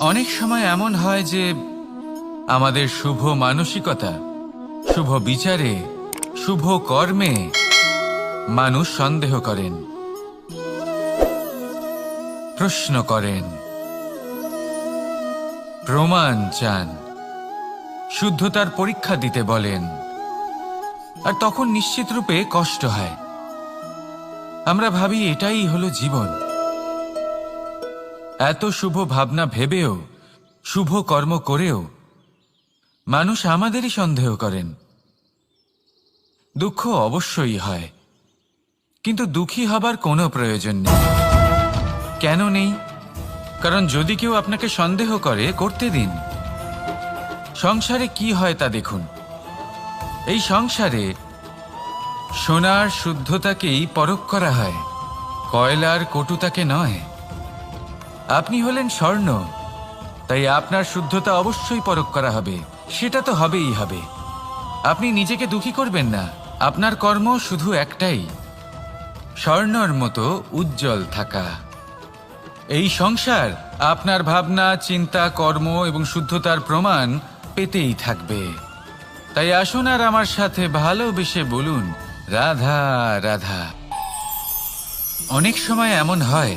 অনেক সময় এমন হয় যে আমাদের শুভ মানসিকতা, শুভ বিচারে, শুভ কর্মে মানুষ সন্দেহ করেন, প্রশ্ন করেন, প্রমাণ চান, শুদ্ধতার পরীক্ষা দিতে বলেন। আর তখন নিশ্চিত রূপে কষ্ট হয়। আমরা ভাবি এটাই হলো জীবন। এত শুভ ভাবনা ভেবেও, শুভ কর্ম করেও মানুষ আমাদেরই সন্দেহ করেন। দুঃখ অবশ্যই হয়, কিন্তু দুঃখী হবার কোনো প্রয়োজন নেই। কেন নেই? কারণ যদি কেউ আপনাকে সন্দেহ করে, করতে দিন। সংসারে কি হয় তা দেখুন। এই সংসারে সোনার শুদ্ধতাকেই পরখ করা হয়, কয়লার কটুতাকে নয়। আপনি হলেন স্বর্ণ। তাই আপনার শুদ্ধতা অবশ্যই পরখ করা হবে। সেটা তো হবেই হবে। আপনি নিজেকে দুঃখী করবেন না। আপনার কর্ম শুধু একটাই। স্বর্ণর মতো উজ্জ্বল থাকা। এই সংসার আপনার ভাবনা, চিন্তা, কর্ম এবং শুদ্ধতার প্রমাণ পেতেই থাকবে। তাই আসুন আর আমার সাথে ভালোবেসে বলুন, রাধা রাধা। অনেক সময় এমন হয়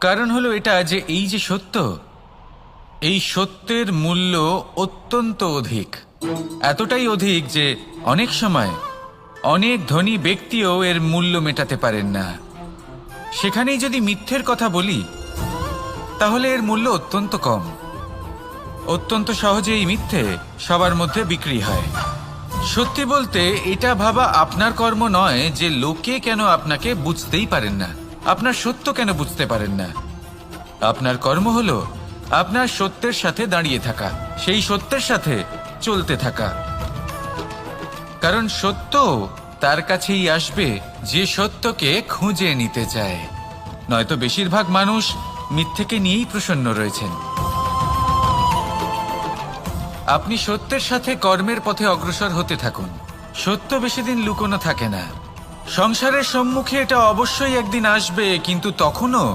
কারণ হলো এটা যে এই যে সত্য, এই সত্যের মূল্য অত্যন্ত অধিক। এতটাই অধিক যে অনেক সময় অনেক ধনী ব্যক্তিও এর মূল্য মেটাতে পারেন না। সেখানেই যদি মিথ্যের কথা বলি, তাহলে এর মূল্য অত্যন্ত কম। অত্যন্ত সহজে এই মিথ্যে সবার মধ্যে বিক্রি হয়। সত্যি বলতে, এটা ভাবা আপনার কর্ম নয় যে লোকে কেন আপনাকে বুঝতেই পারেন না। আপনার সত্য কেন বুঝতে পারেন না? আপনার কর্ম হলো আপনার সত্যের সাথে দাঁড়িয়ে থাকা, সেই সত্যের সাথে চলতে থাকা। কারণ সত্য তার কাছেই আসবে যে সত্যকে খুঁজে নিতে চায়। নয়তো বেশিরভাগ মানুষ মিথ্যেকে নিয়েই প্রসন্ন রয়েছেন। আপনি সত্যের সাথে কর্মের পথে অগ্রসর হতে থাকুন। সত্য বেশি দিন লুকোনো থাকে না। সংসারের সম্মুখে এটা অবশ্যই একদিন আসবে, কিন্তু তখনও?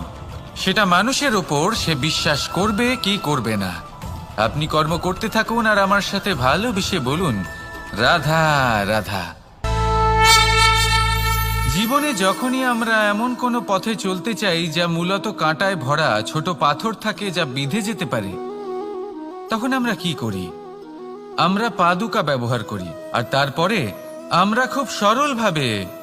সেটা মানুষের ওপর সে বিশ্বাস করবে কি করবে না। আপনি কর্ম করতে থাকুন আর আমার সাথে ভালোবেসে বলুন, রাধা রাধা। জীবনে যখনই আমরা এমন কোনো পথে চলতে চাই যা মূলত কাঁটায় ভরা ছোট পাথর থাকে যা বিঁধে যেতে পারে, তখন আমরা কি করি? আমরা পাদুকা ব্যবহার করি, আর তারপরে আমরা খুব সরলভাবে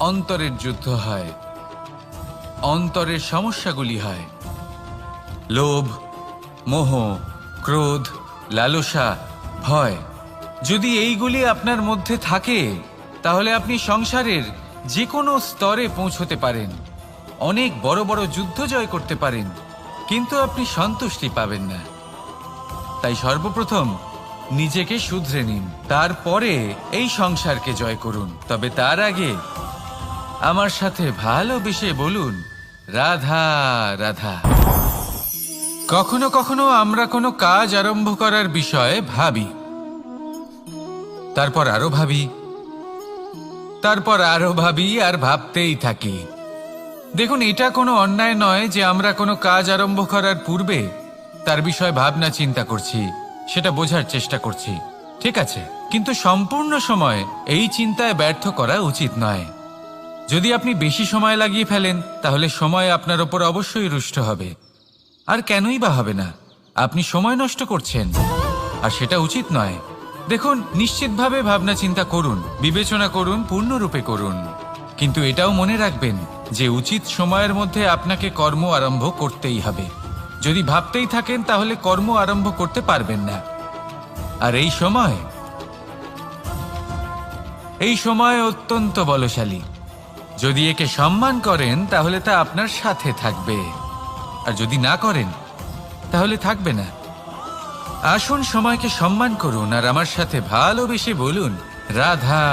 অন্তরের যুদ্ধ হয়, অন্তরের সমস্যাগুলি হয়। লোভ, মোহ, ক্রোধ, লালসা, ভয়, যদি এইগুলি আপনার মধ্যে থাকে, তাহলে আপনি সংসারের যে কোনো স্তরে পৌঁছতে পারেন। অনেক বড় বড় যুদ্ধ জয় করতে পারেন, কিন্তু আপনি সন্তুষ্টি পাবেন না। তাই সর্বপ্রথম নিজেকে শুধরে নিন। তারপরে এই সংসারকে জয় করুন। তবে তার আগে আমার সাথে ভালো ভালোবেসে বলুন। রাধা রাধা। কখনো কখনো আমরা কোনো কাজ আরম্ভ করার বিষয়ে ভাবি। তারপর আরও ভাবি। তারপর আরও ভাবি আর ভাবতেই থাকি। দেখুন, এটা কোনো অন্যায় নয় যে আমরা কোনো কাজ আরম্ভ করার পূর্বে তার বিষয়ে ভাবনা চিন্তা করছি, সেটা বোঝার চেষ্টা করছি। ঠিক আছে? কিন্তু সম্পূর্ণ সময় এই চিন্তায় ব্যর্থ করা উচিত নয়। যদি আপনি বেশি সময় লাগিয়ে ফেলেন, তাহলে সময় আপনার ওপর অবশ্যই রুষ্ট হবে। আর কেনই বা হবে না? আপনি সময় নষ্ট করছেন। আর সেটা উচিত নয়। দেখুন, নিশ্চিতভাবে ভাবনা চিন্তা করুন, বিবেচনা করুন, পূর্ণরূপে করুন। কিন্তু এটাও মনে রাখবেন যে উচিত সময়ের মধ্যে আপনাকে কর্ম আরম্ভ করতেই হবে। যদি ভাবতেই থাকেন, তাহলে কর্ম আরম্ভ করতে পারবেন না। আর এই সময়? এই সময় অত্যন্ত বলশালী। যদি একে সম্মান করেন, তাহলে তা আপনার সাথে থাকবে। আর যদি না করেন, তাহলে থাকবে না। আসুন সময়কে সম্মান করুন, আর আমার সাথে ভালোবেসে বলুন, রাধা